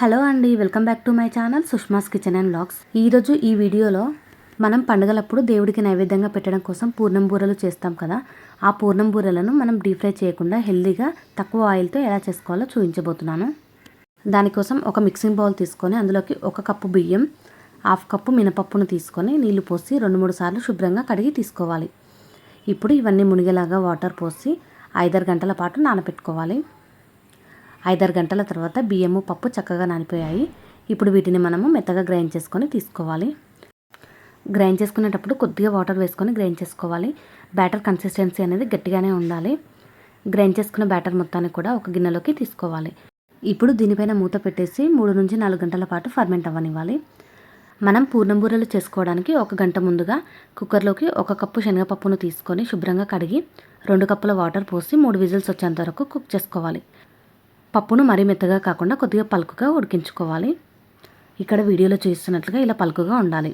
Hello అండి welcome back to my channel Sushma's kitchen and vlogs ఈరోజు ఈ వీడియోలో మనం పండుగలప్పుడు దేవుడికి నైవేద్యంగా పెట్టడం కోసం పూర్ణం బూరలు చేస్తాం కదా. ఆ పూర్ణం బూరలను మనం డీప్ ఫ్రై చేయకుండా హెల్దీగా తక్కువ ఆయిల్తో ఎలా చేసుకోవాలో చూపించబోతున్నాను. దానికోసం ఒక మిక్సింగ్ బౌల్ తీసుకొని అందులోకి ఒక కప్పు బియ్యం హాఫ్ కప్పు మినపప్పును తీసుకొని నీళ్ళు పోసి రెండు మూడు సార్లు శుభ్రంగా కడిగి తీసుకోవాలి. ఇప్పుడు ఇవన్నీ మునిగేలాగా వాటర్ పోసి ఐదారు గంటల పాటు నానబెట్టుకోవాలి. ఐదారు గంటల తర్వాత బియ్యము పప్పు చక్కగా నానిపోయాయి. ఇప్పుడు వీటిని మనము మెత్తగా గ్రైండ్ చేసుకొని తీసుకోవాలి. గ్రైండ్ చేసుకునేటప్పుడు కొద్దిగా వాటర్ వేసుకొని గ్రైండ్ చేసుకోవాలి. బ్యాటర్ కన్సిస్టెన్సీ అనేది గట్టిగానే ఉండాలి. గ్రైండ్ చేసుకున్న బ్యాటర్ మొత్తాన్ని కూడా ఒక గిన్నెలోకి తీసుకోవాలి. ఇప్పుడు దీనిపైన మూత పెట్టేసి మూడు నుంచి నాలుగు గంటల పాటు ఫర్మెంట్ అవ్వనివ్వాలి. మనం పూర్ణం బూరెలు చేసుకోవడానికి ఒక గంట ముందుగా కుక్కర్లోకి ఒక కప్పు శనగపప్పును తీసుకొని శుభ్రంగా కడిగి రెండు కప్పుల వాటర్ పోసి మూడు విజిల్స్ వచ్చేంత వరకు కుక్ చేసుకోవాలి. పప్పును మరీ మెత్తగా కాకుండా కొద్దిగా పలుకుగా ఉడికించుకోవాలి. ఇక్కడ వీడియోలో చూస్తున్నట్లుగా ఇలా పలుకుగా ఉండాలి.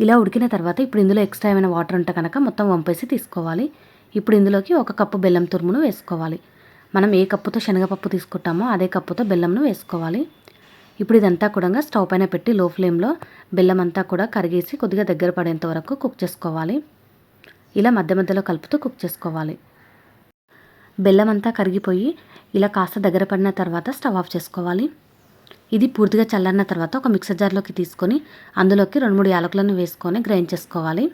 ఇలా ఉడికిన తర్వాత ఇప్పుడు ఇందులో ఎక్స్ట్రా ఏమైనా వాటర్ ఉంటే కనుక మొత్తం వంపేసి తీసుకోవాలి. ఇప్పుడు ఇందులోకి ఒక కప్పు బెల్లం తురుమును వేసుకోవాలి. మనం ఏ కప్పుతో శనగపప్పు తీసుకుంటామో అదే కప్పుతో బెల్లంను వేసుకోవాలి. ఇప్పుడు ఇదంతా కూడా స్టవ్ పైన పెట్టి లో ఫ్లేమ్లో బెల్లం అంతా కూడా కరిగేసి కొద్దిగా దగ్గర పడేంత వరకు కుక్ చేసుకోవాలి. ఇలా మధ్య మధ్యలో కలుపుతూ కుక్ చేసుకోవాలి. బెల్లం అంతా కరిగిపోయి ఇలా కాస్త దగ్గర పడిన తర్వాత స్టవ్ ఆఫ్ చేసుకోవాలి. ఇది పూర్తిగా చల్లన్న తర్వాత ఒక మిక్సర్ జార్లోకి తీసుకొని అందులోకి రెండు మూడు యాలకులను వేసుకొని గ్రైండ్ చేసుకోవాలి.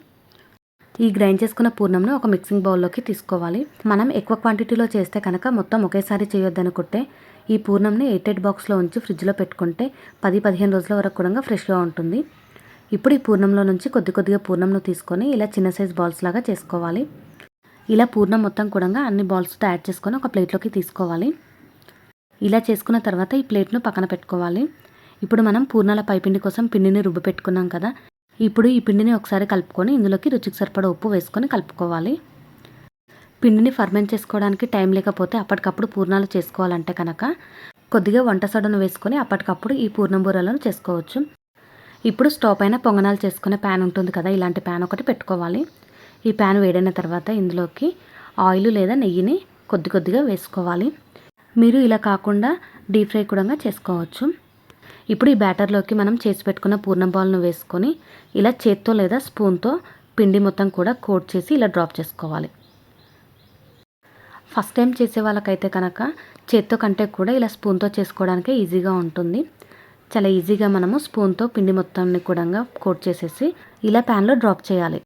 ఈ గ్రైండ్ చేసుకున్న పూర్ణంను ఒక మిక్సింగ్ బౌల్లోకి తీసుకోవాలి. మనం ఎక్కువ క్వాంటిటీలో చేస్తే కనుక మొత్తం ఒకేసారి చేయొద్దనుకుంటే ఈ పూర్ణంని ఎయిట్ ఎయిట్ బాక్స్లో ఉంచి ఫ్రిడ్జ్లో పెట్టుకుంటే పది పదిహేను రోజుల వరకు కూడా ఫ్రెష్గా ఉంటుంది. ఇప్పుడు ఈ పూర్ణంలో నుంచి కొద్ది కొద్దిగా పూర్ణంను తీసుకొని ఇలా చిన్న సైజ్ బాల్స్ లాగా చేసుకోవాలి. ఇలా పూర్ణం మొత్తం కూడా అన్ని బాల్స్తో యాడ్ చేసుకొని ఒక ప్లేట్లోకి తీసుకోవాలి. ఇలా చేసుకున్న తర్వాత ఈ ప్లేట్ను పక్కన పెట్టుకోవాలి. ఇప్పుడు మనం పూర్ణాల పైపిండి కోసం పిండిని రుబ్బు పెట్టుకున్నాం కదా. ఇప్పుడు ఈ పిండిని ఒకసారి కలుపుకొని ఇందులోకి రుచికి సరిపడా ఉప్పు వేసుకొని కలుపుకోవాలి. పిండిని ఫర్మెంట్ చేసుకోవడానికి టైం లేకపోతే అప్పటికప్పుడు పూర్ణాలు చేసుకోవాలంటే కనుక కొద్దిగా వంట సోడాను వేసుకొని అప్పటికప్పుడు ఈ పూర్ణం బూరలను చేసుకోవచ్చు. ఇప్పుడు స్టవ్ పైన పొంగనాలు చేసుకునే ప్యాన్ ఉంటుంది కదా ఇలాంటి ప్యాన్ ఒకటి పెట్టుకోవాలి. ఈ ప్యాన్ వేడైన తర్వాత ఇందులోకి ఆయిల్ లేదా నెయ్యిని కొద్ది కొద్దిగా వేసుకోవాలి. మీరు ఇలా కాకుండా డీప్ ఫ్రై కూడా చేసుకోవచ్చు. ఇప్పుడు ఈ బ్యాటర్లోకి మనం చేసి పెట్టుకున్న పూర్ణం బాల్ను వేసుకొని ఇలా చేత్తో లేదా స్పూన్తో పిండి మొత్తం కూడా కోట్ చేసి ఇలా డ్రాప్ చేసుకోవాలి. ఫస్ట్ టైం చేసే వాళ్ళకైతే కనుక చేత్తో కంటే కూడా ఇలా స్పూన్తో చేసుకోవడానికే ఈజీగా ఉంటుంది. చాలా ఈజీగా మనము స్పూన్తో పిండి మొత్తాన్ని కూడా కోట్ చేసేసి ఇలా ప్యాన్లో డ్రాప్ చేయాలి.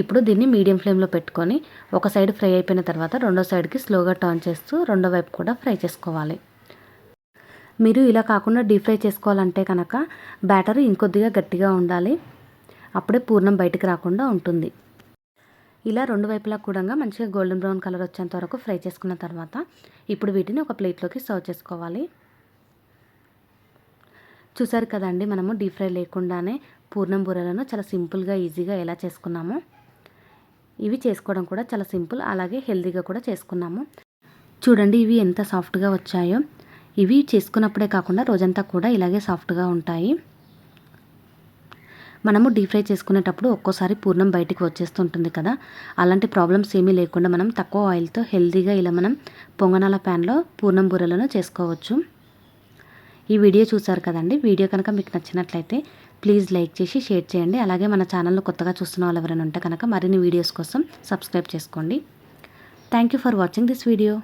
ఇప్పుడు దీన్ని మీడియం ఫ్లేమ్లో పెట్టుకొని ఒక సైడ్ ఫ్రై అయిపోయిన తర్వాత రెండో సైడ్కి స్లోగా టర్న్ చేస్తూ రెండో వైపు కూడా ఫ్రై చేసుకోవాలి. మీరు ఇలా కాకుండా డీప్ ఫ్రై చేసుకోవాలంటే కనుక బ్యాటర్ ఇంకొద్దిగా గట్టిగా ఉండాలి. అప్పుడే పూర్ణం బయటికి రాకుండా ఉంటుంది. ఇలా రెండు వైపులా కూడా మంచిగా గోల్డెన్ బ్రౌన్ కలర్ వచ్చేంత వరకు ఫ్రై చేసుకున్న తర్వాత ఇప్పుడు వీటిని ఒక ప్లేట్లోకి సర్వ్ చేసుకోవాలి. చూసారు కదండి మనము డీప్ ఫ్రై లేకుండానే పూర్ణం బూరెలను చాలా సింపుల్గా ఈజీగా ఎలా చేసుకున్నామో? ఇవి చేసుకోవడం కూడా చాలా సింపుల్ అలాగే హెల్తీగా కూడా చేసుకున్నాము. చూడండి ఇవి ఎంత సాఫ్ట్గా వచ్చాయో. ఇవి చేసుకున్నప్పుడే కాకుండా రోజంతా కూడా ఇలాగే సాఫ్ట్గా ఉంటాయి. మనము డీప్ ఫ్రై చేసుకునేటప్పుడు ఒక్కోసారి పూర్ణం బయటికి వచ్చేస్తుంటుంది కదా. అలాంటి ప్రాబ్లమ్స్ ఏమీ లేకుండా మనం తక్కువ ఆయిల్తో హెల్తీగా ఇలా మనం పొంగనాల ప్యాన్లో పూర్ణం బూరెలను చేసుకోవచ్చు. ఈ వీడియో చూసారు కదండి. వీడియో కనుక మీకు నచ్చినట్లయితే ప్లీజ్ లైక్ చేసి షేర్ చేయండి. అలాగే మన ఛానల్ను కొత్తగా చూస్తున్న వాళ్ళు ఎవరైనా ఉంటే కనుక మరిన్ని వీడియోస్ కోసం సబ్స్క్రైబ్ చేసుకోండి. Thank you for watching this video